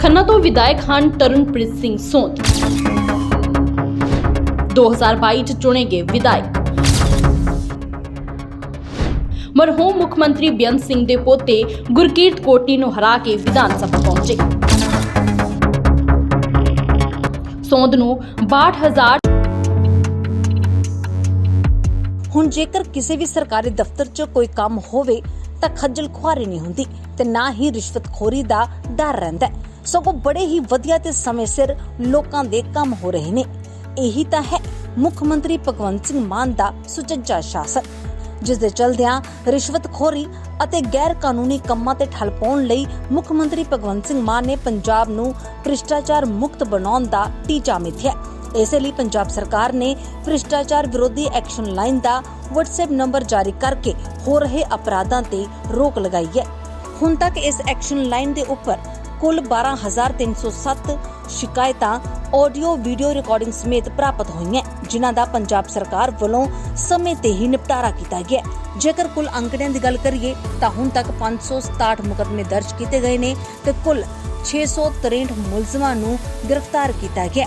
ਖੰਨਾ ਤੋਂ ਵਿਧਾਇਕ ਹਨ ਤਰਨਪ੍ਰੀਤ ਸਿੰਘ ਸੋਂਦ 2022 ਚ ਚੁਣੇ ਗਏ ਵਿਧਾਇਕ। ਮਰਹੂਮ ਮੁੱਖ ਮੰਤਰੀ ਬੇਅੰਤ ਸਿੰਘ ਦੇ ਪੋਤੇ ਗੁਰਕੀਰਤ ਕੋਟੀ ਨੂੰ ਹਰਾ ਕੇ ਵਿਧਾਨ ਸਭਾ ਪਹੁੰਚੇ। ਸੋਂਦ ਨੂੰ 62000 ਹੁਣ ਜੇਕਰ ਕਿਸੇ ਵੀ ਸਰਕਾਰੀ ਦਫ਼ਤਰ 'ਚ ਕੋਈ ਕੰਮ ਹੋਵੇ ਤਾਂ ਖੱਜਲ ਖੁਆਰੀ ਨਹੀਂ ਹੁੰਦੀ ਤੇ ਨਾ ਹੀ ਰਿਸ਼ਵਤਖੋਰੀ ਦਾ ਡਰ ਰਹਿੰਦਾ ਸਗੋਂ ਬੜੇ ਹੀ ਵਧੀਆ ਤੇ ਸਮੇਂ ਸਿਰ ਲੋਕਾਂ ਦੇ ਕੰਮ ਹੋ ਰਹੇ ਨੇ। ਇਹੀ ਤਾਂ ਹੈ ਮੁੱਖ ਮੰਤਰੀ ਭਗਵੰਤ ਸਿੰਘ ਮਾਨ ਦਾ ਸੁਚੱਜਾ ਸ਼ਾਸਨ, ਜਿਸ ਦੇ ਚਲਦਿਆਂ ਰਿਸ਼ਵਤਖੋਰੀ ਅਤੇ ਗੈਰ ਕਾਨੂੰਨੀ ਕੰਮਾਂ ਤੇ ਠੱਲ ਪਾਉਣ ਲਈ ਮੁੱਖ ਮੰਤਰੀ ਭਗਵੰਤ ਸਿੰਘ ਮਾਨ ਨੇ ਪੰਜਾਬ ਨੂੰ ਭ੍ਰਿਸ਼ਟਾਚਾਰ ਮੁਕਤ ਬਣਾਉਣ ਦਾ ਟੀਚਾ ਮਿਥਿਆ ਇਸੇ ਲਈ ਪੰਜਾਬ ਸਰਕਾਰ ਨੇ ਭ੍ਰਿਸ਼ਟਾਚਾਰ ਵਿਰੋਧੀ ਐਕਸ਼ਨ ਲਾਈਨ ਦਾ WhatsApp ਨੰਬਰ ਜਾਰੀ ਕਰਕੇ ਹੋ ਰਹੇ ਅਪਰਾਧਾਂ ਤੇ ਰੋਕ ਲਗਾਈ ਹੈ। ਹੁਣ ਤੱਕ ਇਸ ਐਕਸ਼ਨ ਲਾਈਨ ਦੇ ਉੱਪਰ ਕੁੱਲ 12307 ਸ਼ਿਕਾਇਤਾਂ ਆਡੀਓ, ਵੀਡੀਓ ਰਿਕਾਰਡਿੰਗ ਸਮੇਤ ਪ੍ਰਾਪਤ ਹੋਈਆਂ, ਜਿਨ੍ਹਾਂ ਦਾ ਪੰਜਾਬ ਸਰਕਾਰ ਵੱਲੋਂ ਸਮੇਂ ਤੇ ਹੀ ਨਿਪਟਾਰਾ ਕੀਤਾ ਗਿਆ। ਜੇਕਰ ਕੁੱਲ ਅੰਕੜਿਆਂ ਦੀ ਗੱਲ ਕਰੀਏ, ਤਾਂ ਹੁਣ ਤੱਕ 567 ਮੁਕਦਮੇ ਦਰਜ ਕੀਤੇ ਗਏ ਨੇ ਤੇ ਕੁੱਲ 663 ਮੁਲਜ਼ਮਾਂ ਨੂੰ ਗ੍ਰਿਫਤਾਰ ਕੀਤਾ ਗਿਆ।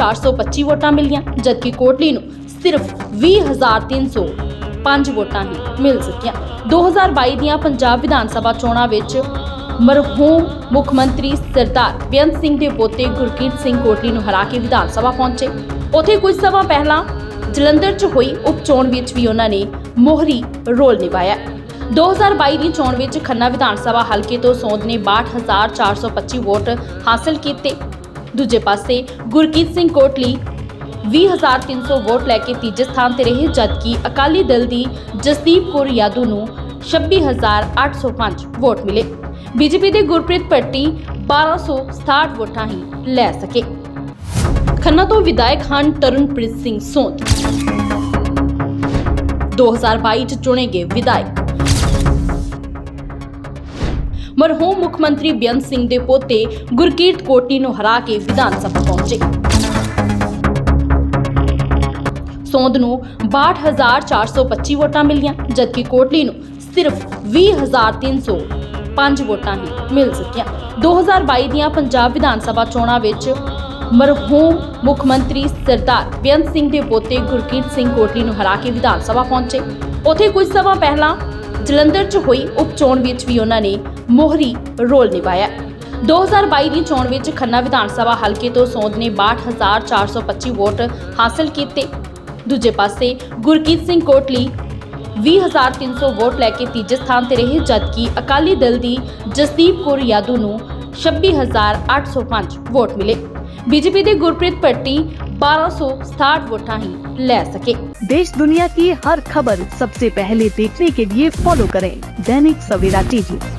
425 ਵੋਟਾਂ ਮਿਲੀਆਂ, ਜਦਕਿ ਕੋਟਲੀ ਨੂੰ ਸਿਰਫ 20305 ਵੋਟਾਂ ਹੀ ਮਿਲ ਸਕੀਆਂ। 2022 ਦੀਆਂ ਪੰਜਾਬ ਵਿਧਾਨ ਸਭਾ ਚੋਣਾਂ ਵਿੱਚ ਮਰਹੂਮ ਮੁੱਖ ਮੰਤਰੀ ਸਰਦਾਰ ਬੇਅੰਤ ਸਿੰਘ ਦੇ ਪੋਤੇ ਗੁਰਕੀਰਤ ਸਿੰਘ ਕੋਟਲੀ ਨੂੰ ਹਰਾ ਕੇ ਵਿਧਾਨ ਸਭਾ ਪਹੁੰਚੇ। ਉੱਥੇ ਕੁਝ ਸਮਾਂ ਪਹਿਲਾਂ ਜਲੰਧਰ 'ਚ ਹੋਈ ਉਪ ਚੋਣ ਵਿੱਚ ਵੀ ਉਹਨਾਂ ਨੇ ਮੋਹਰੀ ਰੋਲ ਨਿਭਾਇਆ। 2022 ਦੀ ਚੋਣ ਵਿੱਚ ਖੰਨਾ ਵਿਧਾਨ ਸਭਾ ਹਲਕੇ ਤੋਂ ਸੋਂਦ ਨੇ 62425 ਵੋਟ ਹਾਸਲ ਕੀਤੇ। ਦੂਜੇ ਪਾਸੇ ਗੁਰਕੀਤ ਸਿੰਘ ਕੋਟਲੀ 20300 ਵੋਟ ਲੈ ਕੇ ਤੀਜੇ ਸਥਾਨ ਤੇ ਰਹੇ, ਜਦਕਿ ਅਕਾਲੀ ਦਲ ਦੀ ਜਸਦੀਪ ਕੌਰ ਯਾਦੂ ਨੂੰ 26805 ਵੋਟ ਮਿਲੇ। ਬੀਜੇਪੀ ਦੇ ਗੁਰਪ੍ਰੀਤ ਭੱਟੀ 1267 ਵੋਟਾਂ ਹੀ ਲੈ ਸਕੇ। ਖੰਨਾ ਤੋਂ ਵਿਧਾਇਕ ਹਨ ਤਰਨਪ੍ਰੀਤ ਸਿੰਘ ਸੋਂਦ 2022 ਚ ਚੁਣੇ ਗਏ ਵਿਧਾਇਕ ਮਰਹੂਮ ਮੁੱਖ ਮੰਤਰੀ ਬੇਅੰਤ ਸਿੰਘ ਦੇ ਪੋਤੇ ਗੁਰਕੀਰਤ ਕੋਟੀ ਨੂੰ ਹਰਾ ਕੇ ਵਿਧਾਨ ਸਭਾ ਪਹੁੰਚੇ। ਸੋਂਦ ਨੂੰ 62425 ਵੋਟਾਂ ਮਿਲੀਆਂ, ਜਦਕਿ ਕੋਟਲੀ ਨੂੰ ਸਿਰਫ 20305 ਵੋਟਾਂ ਹੀ ਮਿਲ ਸਕੀਆਂ। 2022 ਦੀਆਂ ਪੰਜਾਬ ਵਿਧਾਨ ਸਭਾ ਚੋਣਾਂ ਵਿੱਚ ਮਰਹੂਮ ਮੁੱਖ ਮੰਤਰੀ ਸਰਦਾਰ ਬੇਅੰਤ ਸਿੰਘ ਦੇ ਪੋਤੇ ਗੁਰਕੀਰਤ ਸਿੰਘ ਕੋਟਲੀ ਨੂੰ ਹਰਾ ਕੇ ਵਿਧਾਨ ਸਭਾ ਪਹੁੰਚੇ। ਉੱਥੇ ਕੁਝ ਸਮਾਂ ਪਹਿਲਾਂ ਜਲੰਧਰ 'ਚ ਹੋਈ ਉਪ ਚੋਣ ਵਿੱਚ ਵੀ ਉਹਨਾਂ ਨੇ ਮੋਹਰੀ ਰੋਲ ਨਿਭਾਇਆ 2022 ਦੀ ਚੋਣ ਵਿੱਚ ਖੰਨਾ ਵਿਧਾਨ ਸਭਾ ਹਲਕੇ ਤੋਂ ਸੋਂਦ ਨੇ 62425 ਵੋਟ ਹਾਸਲ ਕੀਤੇ ਦੂਜੇ ਪਾਸੇ ਗੁਰਕੀਤ ਸਿੰਘ ਕੋਟਲੀ 20300 ਵੋਟ ਲੈ ਕੇ ਤੀਜੇ ਸਥਾਨ ਤੇ ਰਹੇ ਜਦਕਿ ਅਕਾਲੀ ਦਲ ਦੀ ਜਸਦੀਪ ਕੌਰ ਯਾਦੂ ਨੂੰ 26805 ਵੋਟ ਮਿਲੇ ਬੀਜੇਪੀ ਦੇ ਗੁਰਪ੍ਰੀਤ ਭੱਟੀ 1267 ਵੋਟਾਂ ਹੀ ਲੈ ਸਕੇ देश दुनिया की हर खबर सबसे पहले देखने के लिए फॉलो करें दैनिक सवेरा टीवी